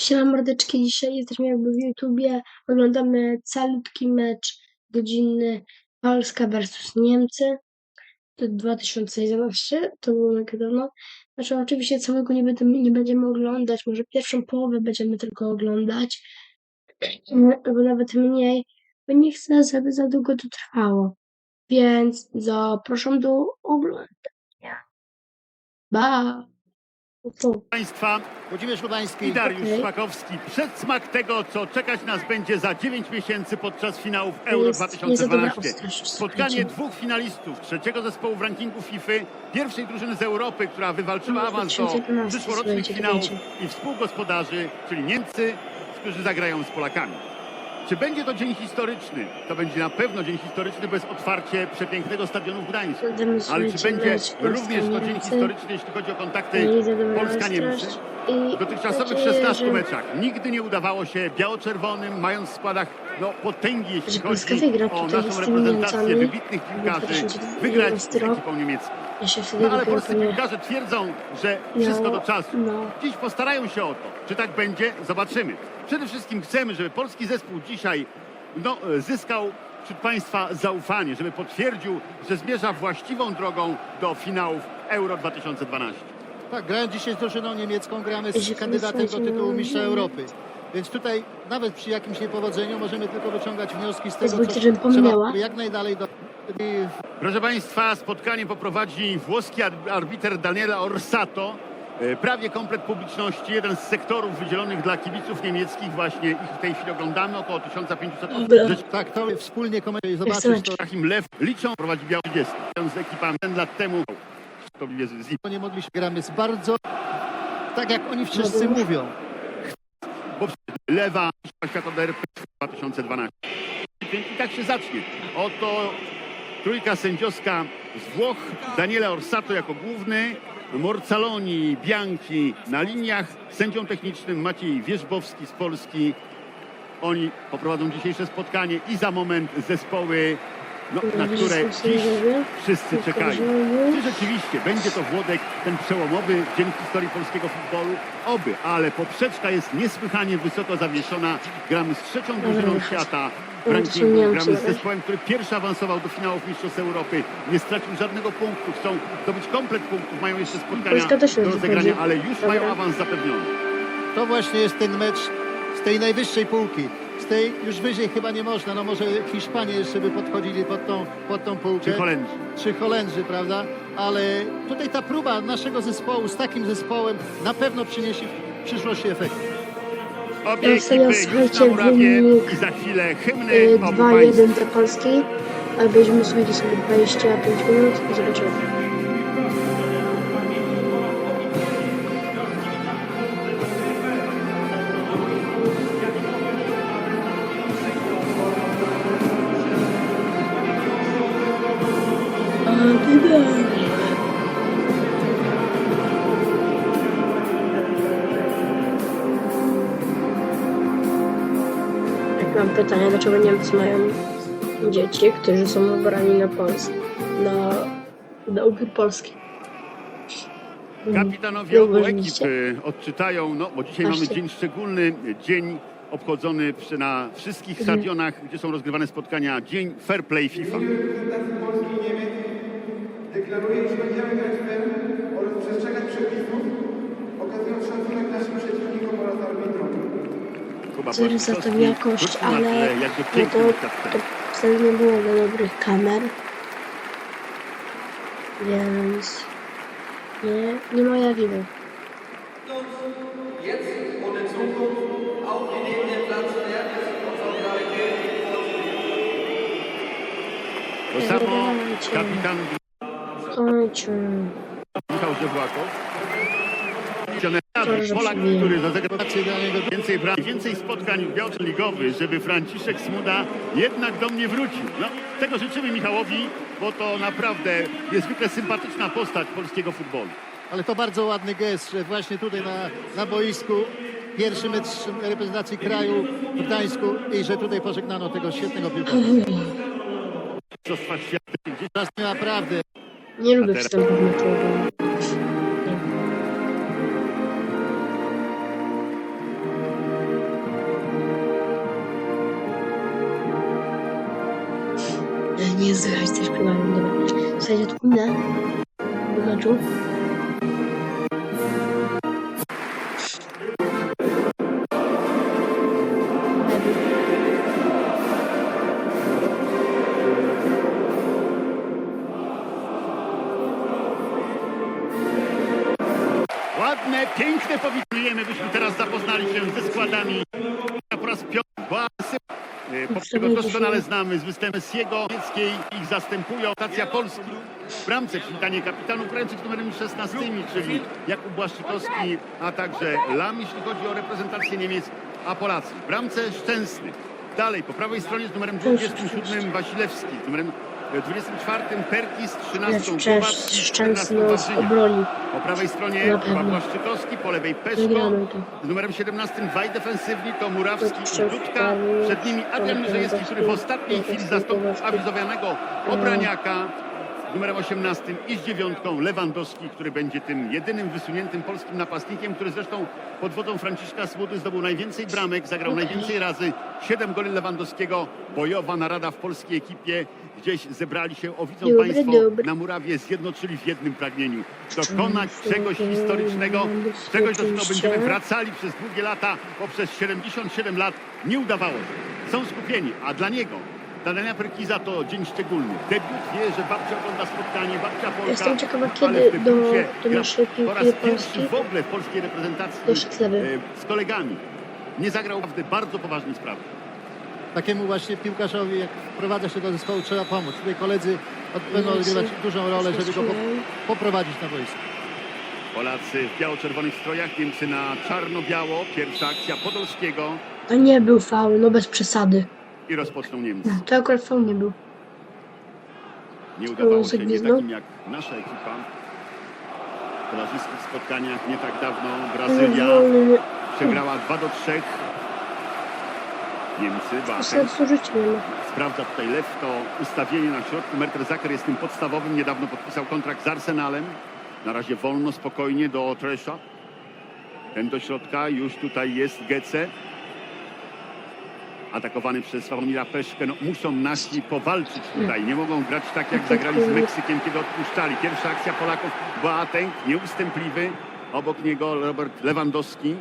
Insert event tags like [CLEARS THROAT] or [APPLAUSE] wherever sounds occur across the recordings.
Siema mordeczki, dzisiaj jesteśmy jakby w YouTubie, oglądamy calutki mecz godzinny Polska versus Niemcy. To 2011, to było dawno. Znaczy oczywiście całego nie będziemy, nie będziemy oglądać, może pierwszą połowę będziemy tylko oglądać, [CLEARS THROAT] albo nawet mniej, bo nie chcę, żeby za długo to trwało. Więc zapraszam do oglądania. Ba! Państwa Włodzimierz Lubański. i Dariusz Okej. Szpakowski. Przedsmak tego, co czekać nas będzie za 9 miesięcy podczas finałów To Euro jest nie za dobra 2012. ostrość, Spotkanie słuchajcie. dwóch finalistów trzeciego zespołu w rankingu FIFA, pierwszej drużyny z Europy, która wywalczyła No, awans do 2011, przyszłorocznych słuchajcie, finałów wiecie. i współgospodarzy, czyli Niemcy, którzy zagrają z Polakami. Czy będzie to dzień historyczny? To będzie na pewno dzień historyczny bez otwarcie przepięknego stadionu w Gdańsku. Ale czy będzie również to dzień historyczny, jeśli chodzi o kontakty Polska-Niemcy? W dotychczasowych nadzieję, 16 że- meczach nigdy nie udawało się biało-czerwonym, mając w składach no, potęgi, jeśli chodzi o naszą reprezentację wybitnych piłkarzy, 2011 wygrać z ekipą niemiecką. Ja się wtedy No ale dopiero polscy pewnie- piłkarze twierdzą, że No, wszystko do czasu. no. Dziś postarają się o to. Czy tak będzie? Zobaczymy. Przede wszystkim chcemy, żeby polski zespół dzisiaj no, e, zyskał wśród Państwa zaufanie, żeby potwierdził, że zmierza właściwą drogą do finałów Euro 2012. Tak, grając dzisiaj z drużyną niemiecką, gramy z kandydatem do tytułu mistrza. Europy. Więc tutaj nawet przy jakimś niepowodzeniu możemy tylko wyciągać wnioski z tego, Pozwólcie, co żebym pomniała. trzeba jak najdalej do... Proszę Państwa, spotkanie poprowadzi włoski ar- arbiter Daniele Orsato. E, Prawie komplet publiczności, jeden z sektorów wydzielonych dla kibiców niemieckich, właśnie ich w tej chwili oglądamy, około 1500 osób. Tak, to wspólnie Chcę zobaczyć to. Joachim Lew liczą prowadzi biały 30 z ekipami ten lat temu. To nie mogliśmy. Gramy z bardzo... Tak jak oni wszyscy mówią. bo lewa świata do RP 2012. I tak się zacznie. Oto trójka sędziowska z Włoch, Daniele Orsato jako główny, Morcaloni, Bianchi na liniach, sędzią technicznym Maciej Wierzbowski z Polski. Oni poprowadzą dzisiejsze spotkanie i za moment zespoły, no, na które dziś wszyscy czekają. Czy rzeczywiście będzie to Włodek ten przełomowy dzień w historii polskiego futbolu? Oby, ale poprzeczka jest niesłychanie wysoko zawieszona. Gramy z trzecią drużyną świata w rankingu. Gramy z zespołem, który pierwszy awansował do finałów Mistrzostw Europy. Nie stracił żadnego punktu. Chcą zdobyć komplet punktów. Mają jeszcze spotkania do rozegrania, ale już Dobra. mają awans zapewniony. To właśnie jest ten mecz z tej najwyższej półki. Z tej już wyżej chyba nie można. No może Hiszpanie jeszcze by podchodzili pod tą, pod tą półkę. Czy Holendrzy? czy Holendrzy, prawda? Ale tutaj ta próba naszego zespołu z takim zespołem na pewno przyniesie w przyszłości efekt. Obie Ja sobie, ekipy już na murawie i za chwilę hymny Y, obu 2-1 państw. dla Polski, a byśmy słuchajcie sobie 25 minut i zobaczymy. Mam pytanie, dlaczego Niemcy mają dzieci, którzy są wybrani na Polskę, na, na upór Polski. Kapitanowie obu Zauważyliście? ekip y, odczytają, no bo dzisiaj mamy Patrzcie. dzień szczególny, dzień obchodzony przy, na wszystkich Mhm. stadionach, gdzie są rozgrywane spotkania, dzień Fair Play FIFA. deklaruje, iż będziemy grać fair oraz przestrzegać przepisów, okazując szacunek naszym przeciwnikom oraz arbitrom. Sorry za tą jakość, ale no to, to wtedy nie było za dobrych kamer. Więc nie, nie moja wina. To samo kapitan Kończę. Michał Żewłakow. Polak, który dla niego. więcej więcej spotkań w białce ligowy, żeby Franciszek Smuda jednak do mnie wrócił. No, tego życzymy Michałowi, bo to naprawdę niezwykle sympatyczna postać polskiego futbolu. Ale to bardzo ładny gest, że właśnie tutaj na, na boisku pierwszy mecz reprezentacji kraju w Gdańsku i że tutaj pożegnano tego świetnego piłkarza. Mistrzostwa świata, naprawdę Nie lubię teraz- wstępów nie słychać też śpiewałem, dobra. Słuchajcie, to którego doskonale znamy z występem z jego niemieckiej. Ich zastępują stacja Polski. W bramce przywitanie kapitanów grających z numerem 16, czyli Jakub Błaszczykowski, a także Lam, jeśli chodzi o reprezentację Niemiec, a Polacy. W bramce Szczęsny. Dalej, po prawej stronie z numerem 27 Wasilewski, z numerem e, 24 Perkis, 13 Lecz Głowacki, szczęść 14 szczęsny z Warzyniak. obroni. Po prawej stronie Na pewno. Błaszczykowski, po lewej Peszko, z numerem 17 dwaj defensywni to Murawski i Dudka. Przed nimi Adrian Tomek Mierzejewski, który w ostatniej chwili zastąpił awizowanego Obraniaka numerem 18 i z dziewiątką Lewandowski, który będzie tym jedynym wysuniętym polskim napastnikiem, który zresztą pod wodą Franciszka Smudy zdobył najwięcej bramek, zagrał Okej. najwięcej razy, 7 goli Lewandowskiego. Bojowa narada w polskiej ekipie. Gdzieś zebrali się, o widzą Dobry, Państwo, dobry. na murawie zjednoczyli w jednym pragnieniu. Dokonać czegoś historycznego, czegoś, do czego będziemy wracali przez długie lata, bo przez 77 lat nie udawało się. Są skupieni, a dla niego, dla Daniela Perkiza to dzień szczególny. Debiut wie, że babcia ogląda spotkanie, babcia Polka. Jestem ciekawa, kiedy w do, do naszej po raz piłki pierwszy Polski w ogóle w polskiej reprezentacji e, z kolegami. Nie zagrał naprawdę bardzo poważnej sprawy. Takiemu właśnie piłkarzowi, jak wprowadza się do zespołu, trzeba pomóc. Tutaj koledzy będą odgrywać dużą rolę, żeby go poprowadzić na boisko. Polacy w biało-czerwonych strojach, Niemcy na czarno-biało. Pierwsza akcja Podolskiego A nie był faul, no bez przesady. I rozpoczną Niemcy. To akurat faul nie był. Nie udawało się nie takim jak nasza ekipa. W towarzyskich spotkaniach nie tak dawno Brazylia Wolny, przegrała 2 do 3. Niemcy, ma. sprawdza tutaj lew to ustawienie na środku. Merterzaker jest tym podstawowym. Niedawno podpisał kontrakt z Arsenalem. Na razie wolno, spokojnie do Tresza. Ten do środka, już tutaj jest Gece. Atakowany przez Sławomira Peszkę. No, muszą nasi powalczyć tutaj. Nie mogą grać tak, jak zagrali z Meksykiem, kiedy odpuszczali. Pierwsza akcja Polaków. Boateng, nieustępliwy. Obok niego Robert Lewandowski.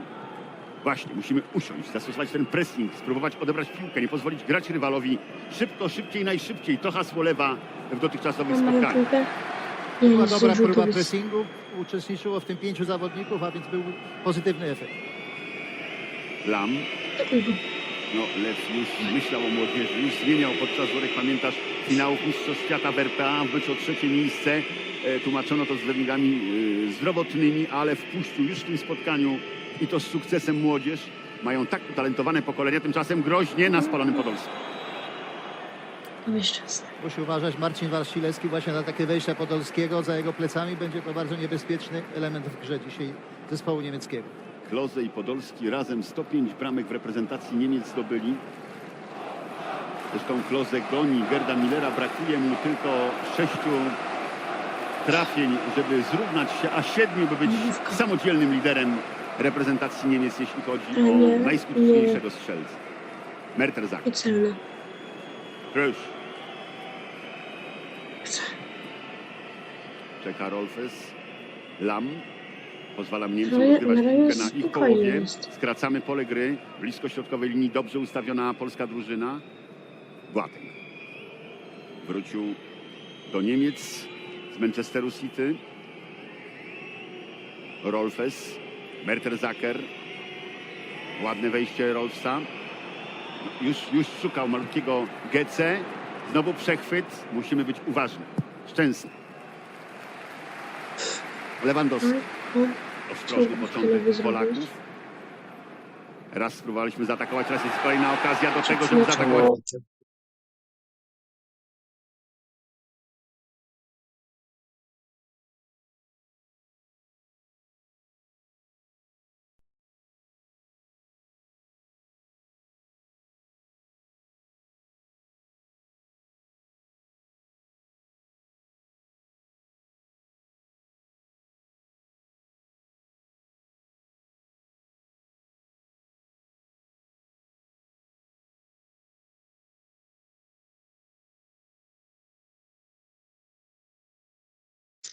Właśnie, musimy usiąść, zastosować ten pressing, spróbować odebrać piłkę, nie pozwolić grać rywalowi szybko, szybciej, najszybciej. To hasło lewa w dotychczasowych Mamy spotkaniach. piłkę. Nie, Była dobra próba pressingu, uczestniczyło w tym pięciu zawodników, a więc był pozytywny efekt. Lam, no Lew już myślał o młodzieży, już zmieniał podczas worek, pamiętasz, finałów Mistrzostw Świata w RPA, być o trzecie miejsce. E, tłumaczono to z względami e, zdrowotnymi, ale wpuścił już w tym spotkaniu i to z sukcesem młodzież. Mają tak utalentowane pokolenia, tymczasem groźnie na spalonym raz. Musi uważać Marcin Warsilewski właśnie na takie wejścia Podolskiego. Za jego plecami będzie to bardzo niebezpieczny element w grze dzisiaj zespołu niemieckiego. Kloze i Podolski razem 105 bramek w reprezentacji Niemiec zdobyli. Zresztą Kloze goni Gerda Millera, brakuje mu tylko sześciu trafień, żeby zrównać się, a siedmiu, by być samodzielnym liderem reprezentacji Niemiec, jeśli chodzi o nie, najskuteczniejszego strzelca. Merterzak, Chcę. czeka Rolfes, Lam. Pozwalam Niemcom Ale rozgrywać na razie piłkę na ich spokojnie połowie. jest. Skracamy pole gry. Blisko środkowej linii dobrze ustawiona polska drużyna. Błatek. Wrócił do Niemiec z Manchesteru City. Rolfes. Merterzaker. Ładne wejście Rolfsa. Już, już szukał malutkiego Gece. Znowu przechwyt. Musimy być uważni. Szczęsny. Lewandowski. No, Ostrożny początek. Polaków. Raz spróbowaliśmy zaatakować, raz jest kolejna okazja do tego, żeby zaatakować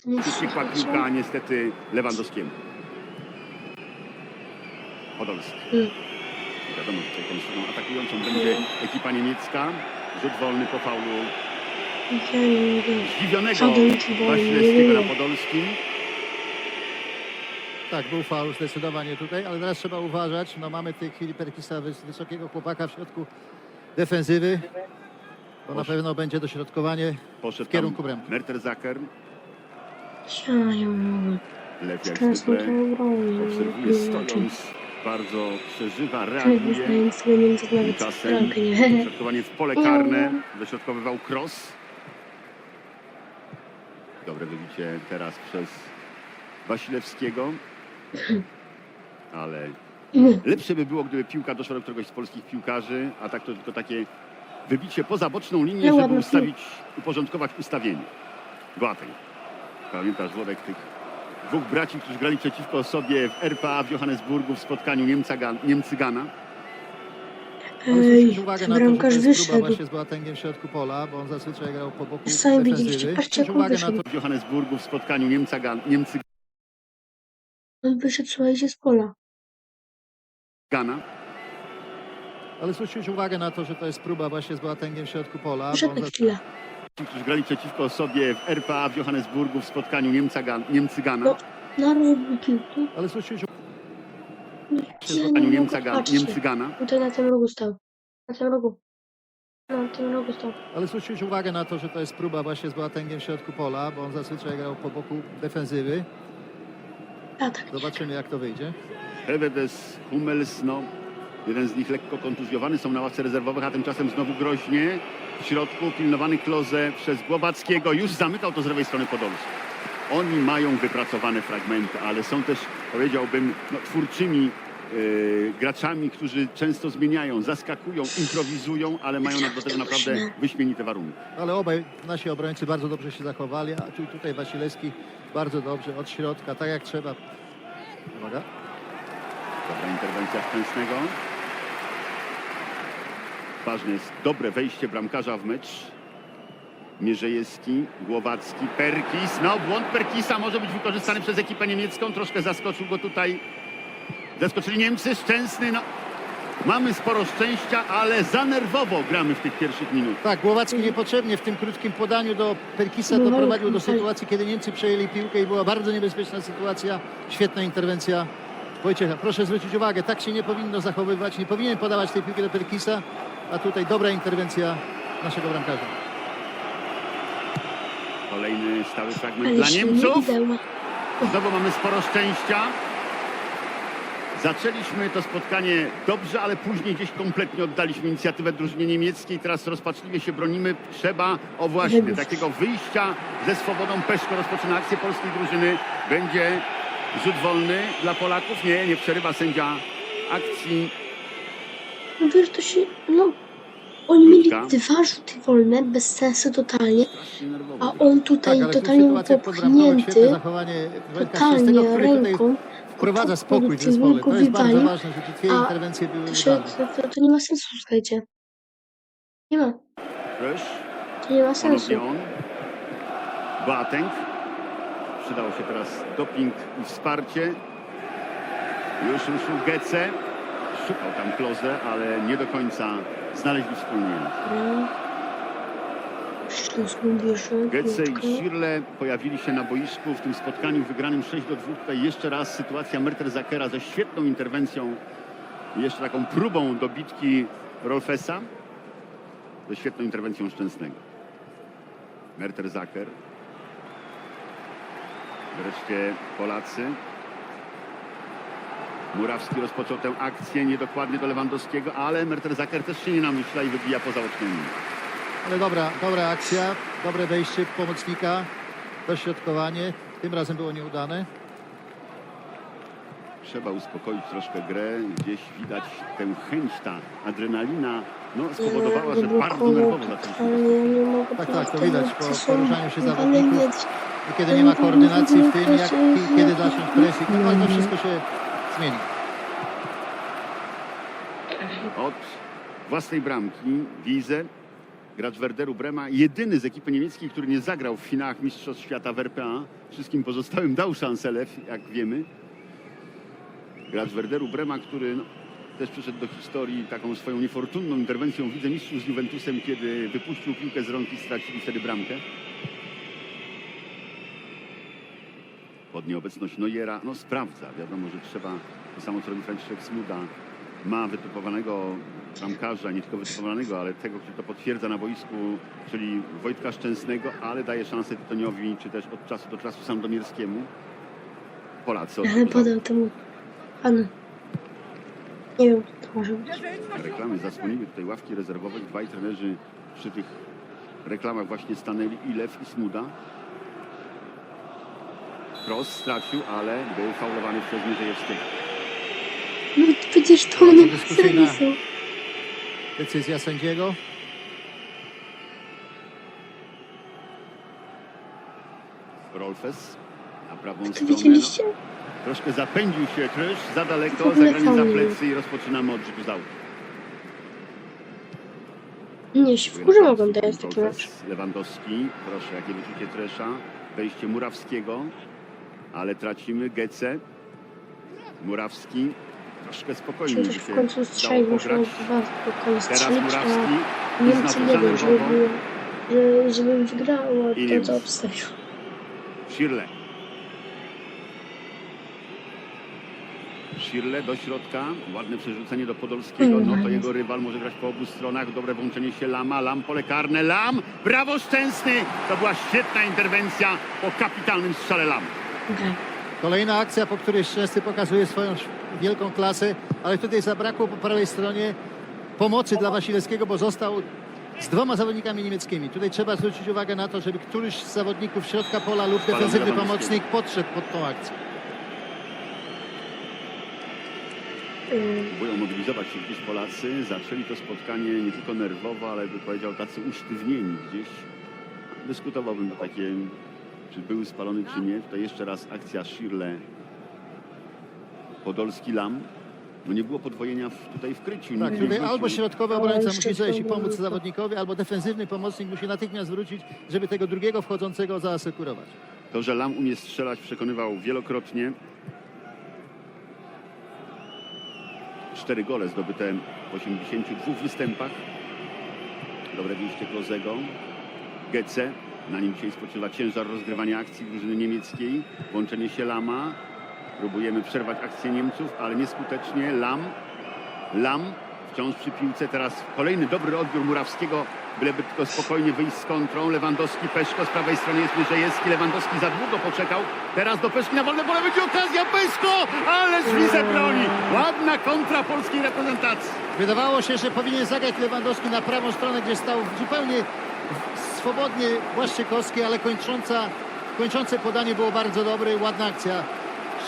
Uciekła piłka niestety Lewandowskiemu. Podolski. Mm. Wiadomo, że tutaj tą stroną atakującą będzie ekipa niemiecka. Rzut wolny po faulu zdziwionego Wasilewskiego na. Podolskim. Tak, był faul zdecydowanie tutaj, ale teraz trzeba uważać. No mamy w tej chwili Perkisa, wys- wysokiego chłopaka w środku defensywy. To na pewno będzie dośrodkowanie Poszedł w kierunku bramki. Merterzaker. Ja nie wiem. Lew jak Często zwykle to obronię. obserwuje stojąc. Bardzo przeżywa, Człowiek reaguje. znając tego Niemców nawet Tymczasem bramkę nie. Środkowanie w pole karne. Dośrodkowywał cross. Dobre wybicie teraz przez Wasilewskiego. Ale lepsze by było, gdyby piłka doszła do któregoś z polskich piłkarzy, a tak to tylko takie wybicie poza boczną linię, No żeby ładna ustawić, uporządkować ustawienie. Boateng. Pamiętasz, Włodek, tych dwóch braci, którzy grali przeciwko sobie w RPA w Johannesburgu w spotkaniu Niemca, Niemcy-Gana. Ale uwagę na to, że to bramkarz jest próba właśnie z Boatengiem w środku pola, bo on zazwyczaj grał po boku Sami widzieliście, patrzcie, jak on uwagę na to, w Johannesburgu w spotkaniu Niemca, Niemcy On wyszedł, słuchajcie, z pola. Gana. ale zwróćcie uwagę na to, że to jest próba właśnie z Boatengiem w środku pola, za- chwilę. Ci, którzy grali przeciwko sobie w RPA w Johannesburgu w spotkaniu Niemca, Niemcy Gana. No. Na rogu piłki. ale w Ja spotkaniu nie Niemca, Niemcy. Gana. Tutaj na tym rogu stał. Na tym rogu. No, na tym rogu stał. Ale zwróćcie uwagę na to, że to jest próba właśnie z Boatengiem w środku pola, bo on zazwyczaj grał po boku defensywy. A tak. Zobaczymy jak to wyjdzie. Hevedes, Hummels, no, jeden z nich lekko kontuzjowany, są na ławce rezerwowych, a tymczasem znowu groźnie w środku, pilnowany Kloze przez Głowackiego, już zamykał to z lewej strony Podolski. Oni mają wypracowane fragmenty, ale są też, powiedziałbym, no, twórczymi e, graczami, którzy często zmieniają, zaskakują, improwizują, ale mają do tego naprawdę wyśmienite warunki. Ale obaj nasi obrońcy bardzo dobrze się zachowali, a tu tutaj Wasilewski bardzo dobrze od środka, tak jak trzeba. Uwaga. Dobra interwencja Szczęsnego. Ważne jest dobre wejście bramkarza w mecz. Mierzejewski, Głowacki, Perkis. No, błąd Perkisa może być wykorzystany przez ekipę niemiecką. Troszkę zaskoczył go tutaj. Zaskoczyli Niemcy. Szczęsny, no. Mamy sporo szczęścia, ale za nerwowo gramy w tych pierwszych minutach. Tak, Głowacki niepotrzebnie w tym krótkim podaniu do Perkisa No, doprowadził do sytuacji, kiedy Niemcy przejęli piłkę i była bardzo niebezpieczna sytuacja. Świetna interwencja Wojciecha. Proszę zwrócić uwagę, tak się nie powinno zachowywać, nie powinien podawać tej piłki do Perkisa, a tutaj dobra interwencja naszego bramkarza. Kolejny stały fragment Ale dla Niemców. Znowu mamy sporo szczęścia. Zaczęliśmy to spotkanie dobrze, ale później gdzieś kompletnie oddaliśmy inicjatywę drużynie niemieckiej. Teraz rozpaczliwie się bronimy. Trzeba, o właśnie, Wybić. takiego wyjścia ze swobodą. Peszko rozpoczyna akcję polskiej drużyny. Będzie rzut wolny dla Polaków. Nie, nie przerywa sędzia akcji. No wiesz, to się, no... Oni mieli dwa rzuty wolne, bez sensu totalnie, a on tutaj Tak, totalnie był popchnięty, totalnie ręką. wprowadza spokój w zespole. To jest bardzo ważne, że te dwie a interwencje były To, to, to, nie ma sensu, słuchajcie. Nie ma. To nie ma sensu. Boateng. Przydało się teraz doping i wsparcie. Już ruszył Gece. Szukał tam Kloze, ale nie do końca znaleźli wspólny język. I. Schirle pojawili się na boisku w tym spotkaniu wygranym 6 do 2. Tutaj jeszcze raz sytuacja Merterzakera ze świetną interwencją jeszcze taką próbą dobitki Rolfesa ze świetną interwencją Szczęsnego. Merterzaker. Wreszcie Polacy. Murawski rozpoczął tę akcję niedokładnie do Lewandowskiego, ale Merterzaker też się nie namyśla i wybija poza oczkiem. Ale dobra, dobra akcja, dobre wejście pomocnika, dośrodkowanie. Tym razem było nieudane. Trzeba uspokoić troszkę grę. Gdzieś widać tę chęć, ta adrenalina no, spowodowała, że bardzo nerwowo zaczęliśmy. Tak, tak, to widać po poruszaniu się zawodników. I kiedy nie ma koordynacji w tym, jak kiedy zacząć presję, to, to wszystko się zmieni. Od własnej bramki Wize gracz Werderu Brema, jedyny z ekipy niemieckiej, który nie zagrał w finałach Mistrzostw Świata w RPA. Wszystkim pozostałym dał szansę Lew, jak wiemy. Gracz Werderu Brema, który no, też przeszedł do historii taką swoją niefortunną interwencją w Lidze Mistrzów z Juventusem, kiedy wypuścił piłkę z rąk i stracili wtedy bramkę. Pod nieobecność Neuera, no sprawdza. Wiadomo, że trzeba, to samo co robi Franciszek Smuda, ma wytypowanego bramkarza, nie tylko wytypowanego, ale tego, który to potwierdza na boisku, czyli Wojtka Szczęsnego, ale daje szansę Tytoniowi, czy też od czasu do czasu Sandomierskiemu. Polacy Ale [LAUGHS] podał temu panu. Nie wiem, to może być. reklamy zasłoniły tutaj ławki rezerwowe. Dwaj trenerzy przy tych reklamach właśnie stanęli i Lew i Smuda. Cross stracił, ale był faulowany przez Mierzejewskiego. No przecież to nie ma dyskusyjna. sensu. Decyzja sędziego. Rolfes na prawą To stronę. widzieliście? No, troszkę zapędził się Krysz, za W daleko, ogóle zagranie za faul. plecy i rozpoczynamy od rzutu z autu. Nie, się wkurzę oglądając taki mecz. Rolfes, Lewandowski, proszę, jakie wyczucie Tresza. Wejście Murawskiego, ale tracimy Gece. Murawski, troszkę spokojniej się w końcu strzelił, muszą dwa spokojnie strzelić, a Niemcy nie wiem, żeby Zanętowo. było, że, żebym wygrała, I to co obstawił. Schirle. Schirle do środka, ładne przerzucenie do Podolskiego, no to jego rywal może grać po obu stronach, dobre włączenie się Lama, Lam pole karne, Lam, brawo Szczęsny, to była świetna interwencja po kapitalnym strzale Lam. Okay. Kolejna akcja, po której Szczęsny pokazuje swoją wielką klasę, ale tutaj zabrakło po prawej stronie pomocy dla Wasilewskiego, bo został z dwoma zawodnikami niemieckimi. Tutaj trzeba zwrócić uwagę na to, żeby któryś z zawodników środka pola lub defensywny pomocnik podszedł pod tą akcję. Próbują mobilizować się gdzieś Polacy, zaczęli to spotkanie nie tylko nerwowo, ale by powiedział tacy usztywnieni gdzieś. Dyskutowałbym o takie, czy były spalony, czy nie. Tutaj jeszcze raz akcja Schirle, Podolski Lam. No nie było podwojenia w, tutaj w kryciu. Tak, tutaj albo środkowy obrońca musi zejść i pomóc zawodnikowi, albo defensywny pomocnik musi natychmiast wrócić, żeby tego drugiego wchodzącego zaasekurować. To, że Lam umie strzelać, przekonywał wielokrotnie. Cztery gole zdobyte w 82 występach. Dobre wyjście Klozego. Gece. Na nim dzisiaj spoczywa ciężar rozgrywania akcji drużyny niemieckiej. Łączenie się Lama. Próbujemy przerwać akcję Niemców, ale nieskutecznie. Lam. Lam wciąż przy piłce. Teraz kolejny dobry odbiór Murawskiego. Byleby tylko spokojnie wyjść z kontrą. Lewandowski, Peszko. Z prawej strony jest Mierzejewski. Lewandowski za długo poczekał. Teraz do Peszki na wolne pole będzie okazja. Peszko! Ale Szwizę broni. Ładna kontra polskiej reprezentacji. Wydawało się, że powinien zagrać Lewandowski na prawą stronę, gdzie stał zupełnie swobodnie Błaszczykowski, ale kończąca, kończące podanie było bardzo dobre i ładna akcja.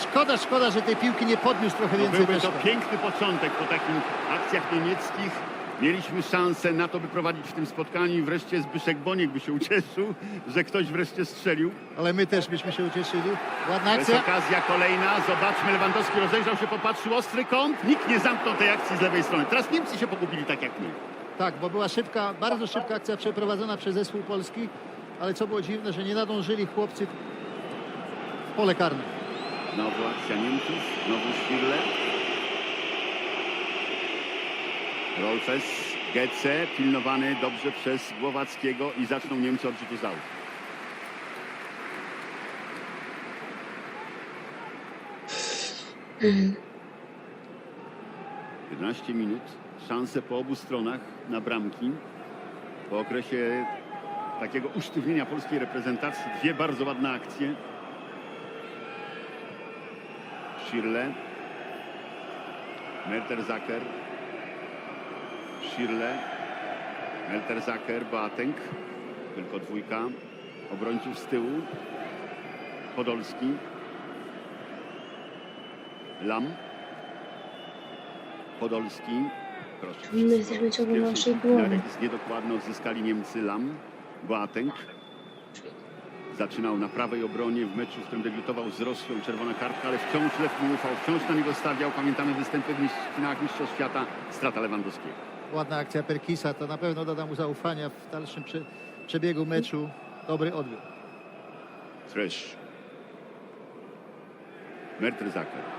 Szkoda, szkoda, że tej piłki nie podniósł trochę No więcej byłby to piękny początek po takich akcjach niemieckich. Mieliśmy szansę na to, by prowadzić w tym spotkaniu wreszcie Zbyszek Boniek by się ucieszył, że ktoś wreszcie strzelił. Ale my też byśmy się ucieszyli. Ładna To jest akcja. okazja kolejna. Zobaczmy, Lewandowski rozejrzał się, popatrzył, ostry kąt. Nikt nie zamknął tej akcji z lewej strony. Teraz Niemcy się pogubili tak jak my. Tak, bo była szybka, bardzo szybka akcja przeprowadzona przez zespół polski, ale co było dziwne, że nie nadążyli chłopcy w pole karne. Znowu akcja Niemców, znowu Schirle. Rolfes, Gece, pilnowany dobrze przez Głowackiego i zaczną Niemcy od rzutu z. Mhm. 11 minut, szanse po obu stronach na bramki. Po okresie takiego usztywnienia polskiej reprezentacji dwie bardzo ładne akcje. Schirle, Merterzaker, Schirle, Merterzaker, Boateng, tylko dwójka obrońców z tyłu. Podolski, Lam, Podolski. My jesteśmy ciągle na naszej głowie. Odzyskali Niemcy Lam, Boateng. Zaczynał na prawej obronie w meczu, w którym debiutował z Rosją, czerwona kartka, ale wciąż Lew mu ufał, wciąż na niego stawiał. Pamiętamy występy w finałach Mistrzostw Świata, strata Lewandowskiego. ładna akcja Perkisa, to na pewno doda mu zaufania w dalszym prze, przebiegu meczu. Dobry odbiór. Fresh. Mertesacker.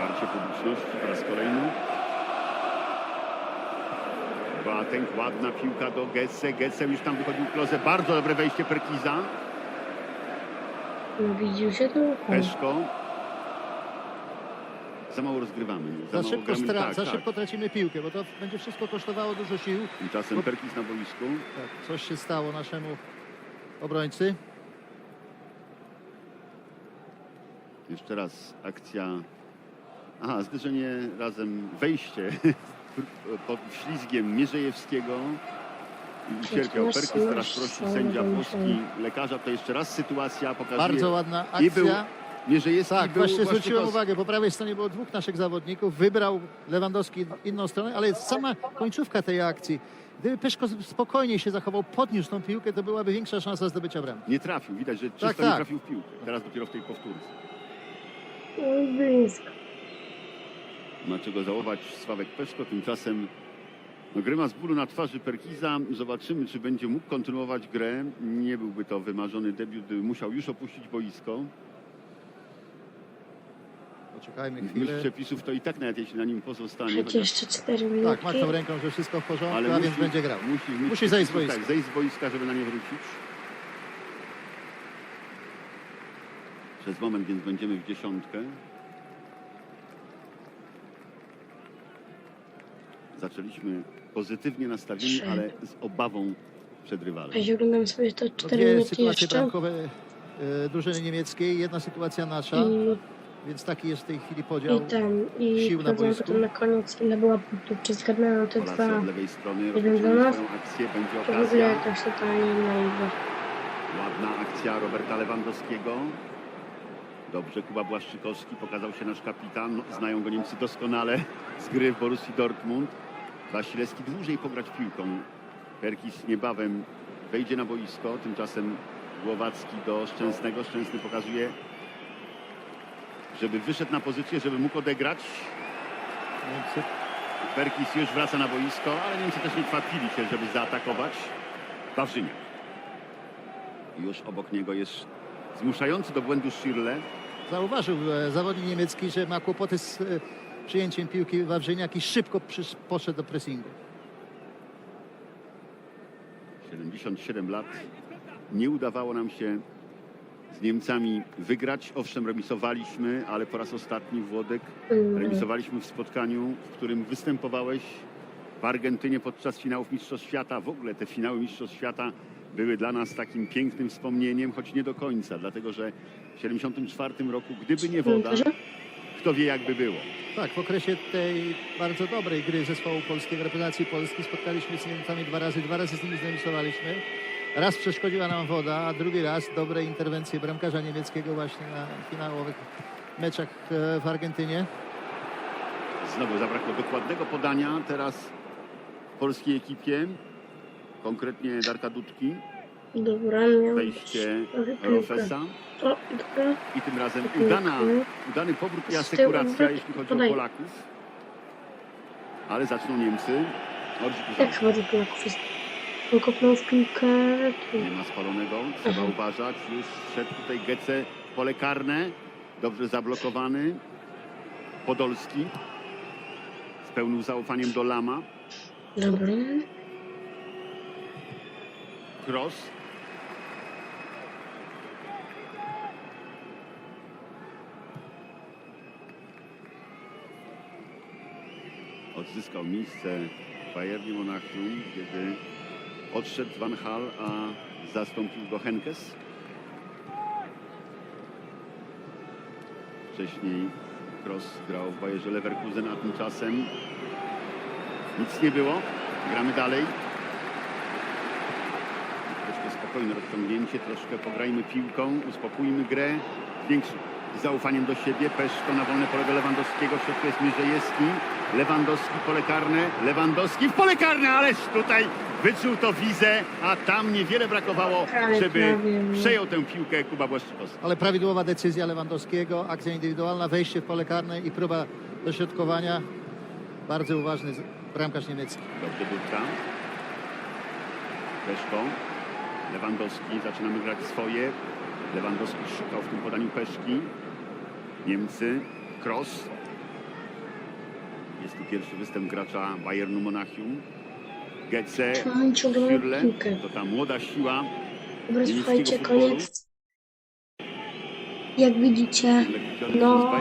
Wsparcie publiczności po raz kolejny. Boateng, ładna piłka do Gesse. Gesse już tam wychodził klozę. Bardzo dobre wejście Perkiza. Widził się tu? Peszko. Za mało rozgrywamy. Za mało szybko, gramy- stra- tak, za tak. szybko tracimy piłkę, bo to będzie wszystko kosztowało dużo sił. Tymczasem Perkis na boisku. Tak, coś się stało naszemu obrońcy. Jeszcze raz akcja. Aha, zderzenie razem, wejście [LAUGHS] pod ślizgiem Mierzejewskiego. I Ucierpiał masz Perkis, teraz prosi sędzia włoski lekarza. To jeszcze raz sytuacja pokazuje. Bardzo ładna I był akcja. Mierzejewski Tak, był właśnie zwróciłem uwagę, po prawej stronie było dwóch naszych zawodników, wybrał Lewandowski inną stronę, ale sama końcówka tej akcji, gdyby Peszko spokojnie się zachował, podniósł tą piłkę, to byłaby większa szansa zdobycia bramki. Nie trafił, widać, że czysto Tak, nie tak. trafił w piłkę. Teraz dopiero w tej powtórce. Blisko. Ma czego żałować Sławek Peszko. Tymczasem no, grymas bólu na twarzy Perkiza. Zobaczymy, czy będzie mógł kontynuować grę. Nie byłby to wymarzony debiut, gdyby musiał już opuścić boisko. Poczekajmy Myśl chwilę. przepisów to i tak nawet jeśli na nim pozostanie. Chociaż- jeszcze 4 Tak, machnął ręką, że wszystko w porządku, ale a musi, więc będzie grał. Musi, mieć Musi zejść z boiska. Tak, zejść z boiska, żeby na nie wrócić. Przez moment więc będziemy w dziesiątkę. Zaczęliśmy pozytywnie nastawieni, Trzy. ale z obawą przed rywalem. Weź oglądam sobie to To 4 Dwie minuty sytuacje jeszcze. bramkowe e, drużyny niemieckiej, jedna sytuacja nasza, I, więc taki jest w tej chwili i podział. ten, i sił na sprawdzam boisku. potem na koniec ile było punktów, czy zgadnąłem te Polacy dwa. od lewej strony Jeden rozpoczęli do nas. swoją akcję, będzie To w ogóle okazja. jakaś totalnie naiwa. Ładna akcja Roberta Lewandowskiego. Dobrze, Kuba Błaszczykowski pokazał się nasz kapitan. Znają go Niemcy doskonale z gry w Borussii Dortmund. Wasilewski dłużej pograć piłką. Perkis niebawem wejdzie na boisko. Tymczasem Głowacki do Szczęsnego. Szczęsny pokazuje, żeby wyszedł na pozycję, żeby mógł odegrać. Perkis już wraca na boisko, ale Niemcy też nie kwapili się, żeby zaatakować. Wawrzyniak. Już obok niego jest zmuszający do błędu Schirle. Zauważył e, zawodnik niemiecki, że ma kłopoty z e, przyjęciem piłki Wawrzyniak i szybko poszedł do pressingu. 77 lat. Nie udawało nam się z Niemcami wygrać. Owszem, remisowaliśmy, ale po raz ostatni Włodek remisowaliśmy w spotkaniu, w którym występowałeś w Argentynie podczas finałów Mistrzostw Świata. W ogóle te finały Mistrzostw Świata były dla nas takim pięknym wspomnieniem, choć nie do końca, dlatego że w 74 roku, gdyby nie woda, kto wie jakby było. Tak, w okresie tej bardzo dobrej gry zespołu polskiego, reprezentacji Polski spotkaliśmy z Niemcami dwa razy, dwa razy z nimi zremisowaliśmy. Raz przeszkodziła nam woda, a drugi raz dobre interwencje bramkarza niemieckiego właśnie na finałowych meczach e, w Argentynie. Znowu zabrakło dokładnego podania. Teraz polskiej ekipie, konkretnie Darka Dudki, Dobra, miał wejście. Rofesa O, dobra. i tym razem udana, udany powrót i asekuracja, jeśli chodzi podaj. o Polaków. Ale zaczną Niemcy. Jak chyba do Polaków jest? On kopnął w piłkę. Tu. Nie ma spalonego, trzeba Mhm. uważać. Już szedł tutaj Gece pole karne. Dobrze zablokowany. Podolski z pełnym zaufaniem do Lama. Dobra. Cross. Odzyskał miejsce w Bayernie Monachium, kiedy odszedł Van Hal, a zastąpił go Henkes. Wcześniej Cross grał w Bayerze Leverkusen, a tymczasem nic nie było. Gramy dalej. Troszkę spokojne rozciągnięcie, troszkę pograjmy piłką, uspokójmy grę. Większym zaufaniem do siebie. Peszko na wolne pole do Lewandowskiego. W środku jest Mierzejewski. Lewandowski, pole karne. Lewandowski w pole karne, ależ tutaj wyczuł to wizę, a tam niewiele brakowało, żeby prawie. przejął tę piłkę Kuba Błaszczykowski. Ale prawidłowa decyzja Lewandowskiego, akcja indywidualna, wejście w pole karne i próba dośrodkowania. Bardzo uważny bramkarz niemiecki. Dobrze Dudka. Peszko. Lewandowski. Zaczynamy grać swoje. Lewandowski szukał w tym podaniu Peszki. Niemcy. Cross. Jest tu pierwszy występ gracza Bayernu Monachium. Mają Schürrle. To ta młoda siła. Dobra, słuchajcie, koniec. Jak widzicie, No,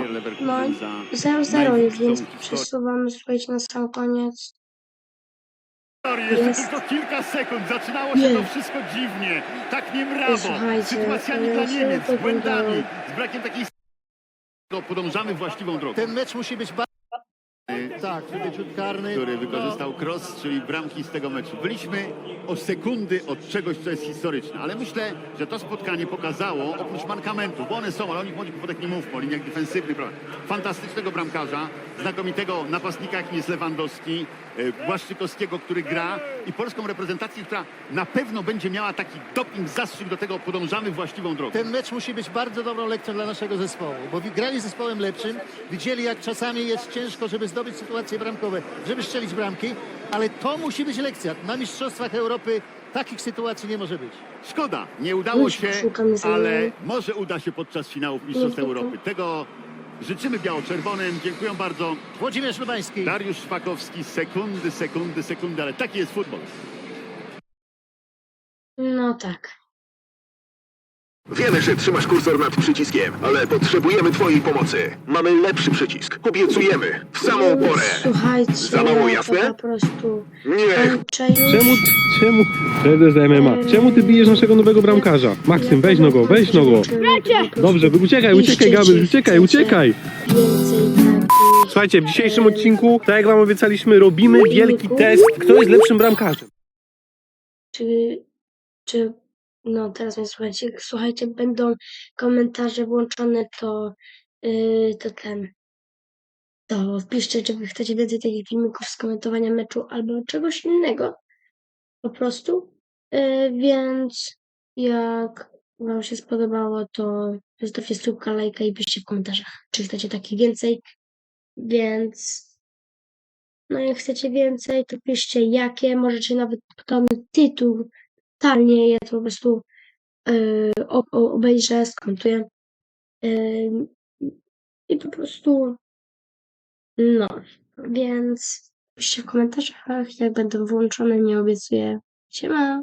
za 0-0 jest, więc przesuwamy, słuchajcie, na sam koniec. historię. Jeszcze Jest. tylko kilka sekund. Zaczynało się to Jest. wszystko dziwnie. Tak nie mrawo. Sytuacjami ja dla Niemiec, z błędami, z brakiem takiej... To podążamy właściwą drogą. Ten mecz musi być bardzo... Tak, rzut karny. który wykorzystał cross, czyli bramki z tego meczu. Byliśmy o sekundy od czegoś, co jest historyczne, ale myślę, że to spotkanie pokazało, oprócz mankamentów, bo one są, ale o nich młodych potek nie mówmy, o liniach defensywnych, fantastycznego bramkarza, znakomitego napastnika, jakim jest Lewandowski, e, Błaszczykowskiego, który gra i polską reprezentację, która na pewno będzie miała taki doping, zastrzyk do tego, podążamy właściwą drogą. Ten mecz musi być bardzo dobrą lekcją dla naszego zespołu, bo grali z zespołem lepszym, widzieli jak czasami jest ciężko, żeby zdobyć sytuacje bramkowe, żeby strzelić bramki, ale to musi być lekcja. Na Mistrzostwach Europy takich sytuacji nie może być. Szkoda, nie udało się, ale może uda się podczas finałów Mistrzostw Europy. Tego życzymy biało-czerwonym. Dziękuję bardzo. Włodzimierz Lubański. Dariusz Szpakowski, sekundy, sekundy, sekundy, ale taki jest futbol. No tak. Wiemy, że trzymasz kursor nad przyciskiem, ale potrzebujemy twojej pomocy. Mamy lepszy przycisk. Obiecujemy. W samą porę. Słuchajcie, Za mało to jasne? po prostu Nie. kończę już. Czemu, czemu, prezes MMA, czemu ty bijesz naszego nowego bramkarza? Maksym, weź no go, weź no go. Dobrze, uciekaj, uciekaj, Gabriel, uciekaj, uciekaj. Więcej takich... Słuchajcie, w dzisiejszym odcinku, tak jak wam obiecaliśmy, robimy wielki test, kto jest lepszym bramkarzem. Czy, czy, no teraz mnie słuchajcie, słuchajcie, będą komentarze włączone, to, yy, to ten, to wpiszcie, czy wy chcecie więcej takich filmików z komentowania meczu albo czegoś innego, po prostu, yy, więc jak wam się spodobało, to zostawcie subka, lajka i piszcie w komentarzach, czy chcecie takich więcej, więc no jak chcecie więcej, to piszcie jakie, możecie nawet podamy tytuł, totalnie ja to po prostu yy, obejrzę, skomentuję yy, i po prostu no, więc piszcie w komentarzach, jak będą włączone, nie obiecuję. Siema!